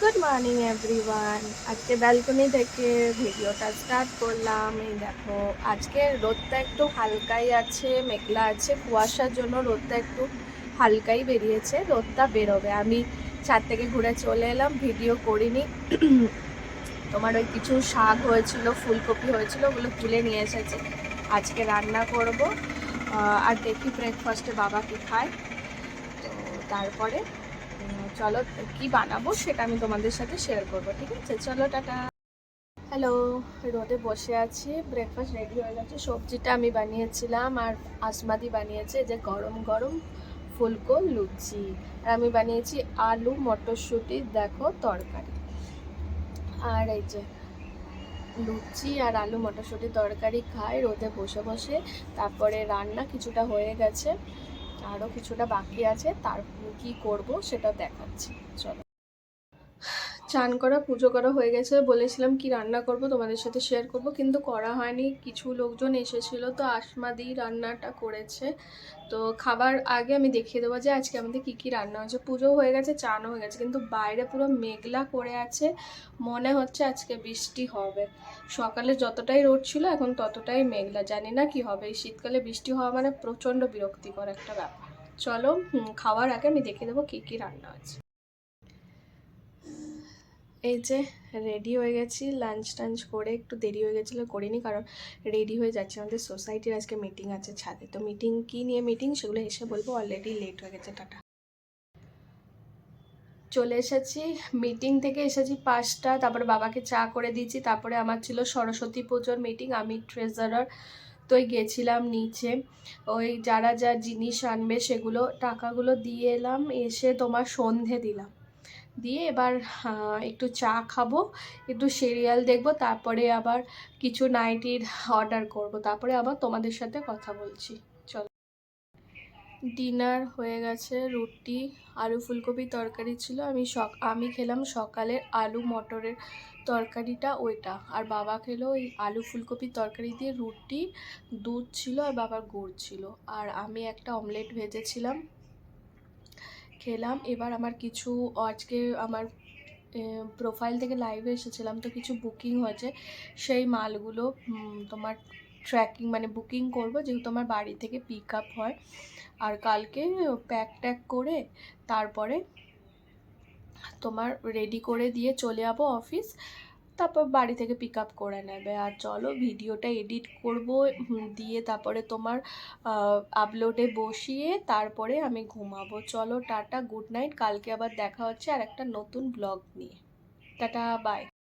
Good morning everyone আজকে balcony থেকে ভিডিওটা স্টার্ট করলাম। এই দেখো, আজকে রোদটা একটু হালকাই আছে, মেঘলা আছে। কুয়াশার জন্য রোদটা একটু হালকাই বেরিয়েছে, রোদটা বেরোবে। আমি ছাদ থেকে ঘুরে চলে এলাম, ভিডিও করিনি। তোমার ওই কিছু শাক হয়েছিল, ফুলকপি হয়েছিল, ওগুলো তুলে নিয়ে এসেছি। আজকে রান্না করব আর দেখি ব্রেকফাস্টে বাবা কি খায়। তো তারপরে চলো, কি বানাবো সেটা আমি তোমাদের সাথে শেয়ার করব, ঠিক আছে? চলো, টাটা। হ্যালো রোদে বসে আছি ব্রেকফাস্ট রেডি হয়ে গেছে, সবজিটা আমি বানিয়েছিলাম আর আসমাদি বানিয়েছে যে গরম গরম ফুলকো লুচি। আর আমি বানিয়েছি আলু মটরশুঁটি, দেখো, তরকারি। আর এই যে লুচি আর আলু মটরশুঁটির তরকারি খাই, রোদে বসে বসে। তারপরে রান্না কিছুটা হয়ে গেছে। আরও কিছুটা বাকি আছে তার কি করব সেটা দেখাচ্ছি। চলো। চান করা, পুজো করা হয়ে গেছে। বলেছিলাম, কি রান্না করব? তোমাদের সাথে শেয়ার করব। কিন্তু করা হয়নি। কিছু লোকজন এসেছিল, তো আসমাদি রান্নাটা করেছে। তো খাবার আগে আমি দেখিয়ে দেবো যে আজকে আমাদের কি কি রান্না হয়েছে। পুজো হয়ে গেছে, চানও হয়ে গেছে, কিন্তু বাইরে পুরো মেঘলা করে আছে। মনে হচ্ছে আজকে বৃষ্টি হবে। সকালে যতটাই রোদ ছিল, এখন ততটাই মেঘলা। জানি না কি হবে। এই শীতকালে বৃষ্টি হওয়া মানে প্রচণ্ড বিরক্তিকর একটা ব্যাপার। চলো খাওয়ার আগে আমি দেখে দেবো কী কী রান্না আছে এই যে রেডি হয়ে গেছি লাঞ্চ টাঞ্চ করে, একটু দেরি হয়ে গেছিল করিনি কারণ রেডি হয়ে যাচ্ছে। আমাদের সোসাইটির আজকে মিটিং আছে ছাদে। তো মিটিং কী নিয়ে মিটিং সেগুলো এসে বলব অলরেডি লেট হয়ে গেছে, টাটা। চলে এসেছি। মিটিং থেকে এসেছি পাঁচটা, তারপরে বাবাকে চা করে দিয়েছি, তারপরে আমার ছিল সরস্বতী পুজোর মিটিং আমি ট্রেজারার তো গেছিলাম নিচে। ওই যারা যা জিনিস আনবে সেগুলো, টাকাগুলো দিয়ে এলাম, এসে তোমার সন্ধে দিলাম। দিয়ে এবার একটু চা খাব, একটু সিরিয়াল দেখব, তারপরে আবার কিছু নাইটির অর্ডার করব, তারপরে আবার তোমাদের সাথে কথা বলছি। চলো। ডিনার হয়ে গেছে, রুটি, আলু ফুলকপি তরকারি ছিল, আমি সক, আমি খেলাম সকালের আলু মটরের তরকারিটা ওইটা, আর বাবা খেলো ওই আলু ফুলকপি তরকারি দিয়ে রুটি, দুধ ছিল আর বাবার গুড় ছিল, আর আমি একটা অমলেট ভেজেছিলাম। খেলাম। এবার আমার কিছু, আজকে আমার প্রোফাইল থেকে লাইভে এসেছিলাম, তো কিছু বুকিং হয়েছে। সেই মালগুলো তোমার ট্র্যাকিং মানে বুকিং করব, যেহেতু আমার বাড়ি থেকে পিক আপ হয়। আর কালকে প্যাক ট্যাক করে তারপরে তোমার রেডি করে দিয়ে চলে যাব অফিস তারপর বাড়ি থেকে পিক আপ করে নেবে। আর চলো ভিডিওটা এডিট করব দিয়ে তারপরে তোমার আপলোডে বসিয়ে তারপরে আমি ঘুমাবো। চলো টাটা গুড নাইট কালকে আবার দেখা হচ্ছে আর একটা নতুন ব্লগ নিয়ে। Tata bye